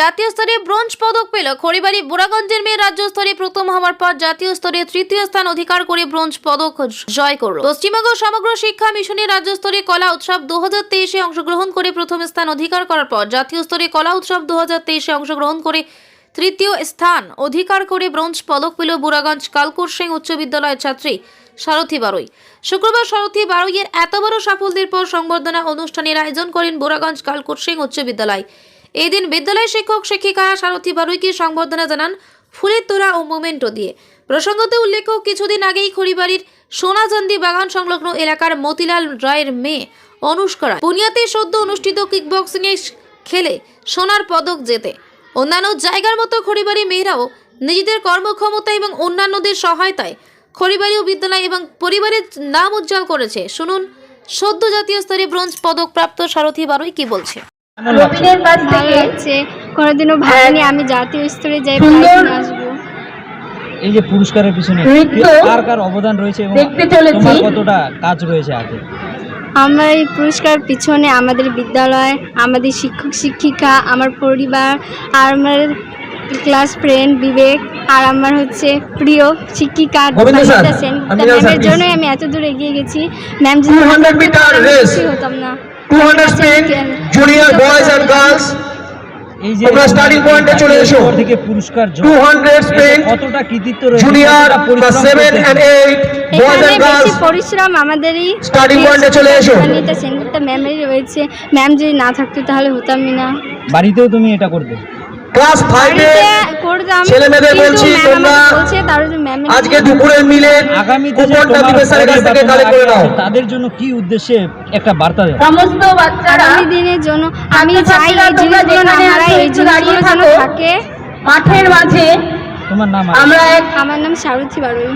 জাতীয় স্তরে ব্রোঞ্জ পদক পেল। খড়িবাড়ি বুড়াগঞ্জের মেয়ে রাজ্য স্তরে প্রথম হওয়ার পর জাতীয় স্তরে তৃতীয় স্থান অধিকার করে ব্রোঞ্জ পদক জয় করল। পশ্চিমবঙ্গ সমগ্র শিক্ষা মিশনে রাজ্য স্তরে কলা উৎসব দু হাজার তেইশে অংশগ্রহণ করে প্রথম স্থান অধিকার করার পর জাতীয় স্তরে কলা উৎসব দু হাজার তেইশে অংশগ্রহণ করে তৃতীয় স্থান অধিকার করে ব্রোঞ্জ পদক পেল বুড়াগঞ্জ কালকুর সিং উচ্চ বিদ্যালয়ের ছাত্রী সারথী বারুই। শুক্রবার সারথী বারুইয়ের এত বড় সাফল্যের পর সংবর্ধনা অনুষ্ঠানের আয়োজন করেন বুড়াগঞ্জ কালকুট সিং উচ্চ বিদ্যালয়। এই দিন বিদ্যালয় শিক্ষক, শিক্ষিকা সারথী বারুইকে সংবর্ধনা জানান ফুলের তোড়া ও মোমেন্টো দিয়ে। প্রসঙ্গতে উল্লেখ্য, কিছুদিন আগেই খড়িবাড়ির সোনাচান্দি বাগান সংলগ্ন এলাকার মতিলাল রায়ের মেয়ে অনুষ্করা বুনিয়াতে সদ্য অনুষ্ঠিত কিকবক্সিংয়ে খেলে সোনার পদক জেতে। অন্যান্য জায়গার মতো খড়িবাড়ি মেয়েরাও নিজেদের কর্মক্ষমতা এবং অন্যান্যদের সহায়তায় খড়িবাড়ি ও বিদ্যালয় এবং পরিবারের নাম উজ্জ্বল করেছে। শুনুন, সদ্য জাতীয় স্তরে ব্রোঞ্জ পদক প্রাপ্ত সারথী বারুই কি বলছে? রবিনের কাছ থেকে লাগছে। কোনোদিনও ভাবিনি আমি জাতীয় স্তরে যাই আসব। এই যে পুরস্কারের পিছনে কার কার অবদান রয়েছে এবং তোমার কতটা কাজ রয়েছে আমার এই পুরস্কার পিছনে আমাদের বিদ্যালয় আমাদের শিক্ষক শিক্ষিকা আমার পরিবার আর আমার ক্লাস ফ্রেন্ড বিবেক আর আমার হচ্ছে প্রিয় শিক্ষিকা গোবিন্দ স্যার, সেন। আমি ম্যামের. জন্যই আমি এত দূর এগিয়ে গেছি। ম্যাম যদি না 200 থাকতো meter তাহলে আমি race. কিছুই হতাম না। 200 spin junior boys and girls এই যে তোমরা স্টার্টিং পয়েন্টে চলে এসো। থেকে পুরস্কার জয়, 200 স্পিন কতটা কৃতিত্ব রয়েছে জুনিয়র কতটা পরিশ্রম ক্লাস 7 করতে এন্ড? 8 বয়েজ এখানে এন্ড বেশি গার্লস পরিশ্রম আমাদেরই স্টার্টিং পয়েন্টে চলে এসো। অনিতা সেনগুপ্তা ম্যামেরই রয়েছে ম্যাম যদি না থাকতো তাহলে হতামই না বাড়িতেও তুমি এটা করবে ক্লাস 5 এ মেয়েদের বলছি, তোমরা আজকে দুপুরে মিলে আগামী কুপনটা দিবে স্যার স্যারের কাছ থেকে কালেক্ট করে নাও। তাদের জন্য কি উদ্দেশ্যে একটা বার্তা দেওয়া সমস্ত বাচ্চারা আগামী দিনের জন্য আমি চাই এই জিনিসগুলো না যেখানে হারাই এই জিনিসগুলো দাঁড়িয়ে যেন থাকো। মাঠের মাঝে তোমার নাম আমরা এক আমার নাম সারথী বারুই।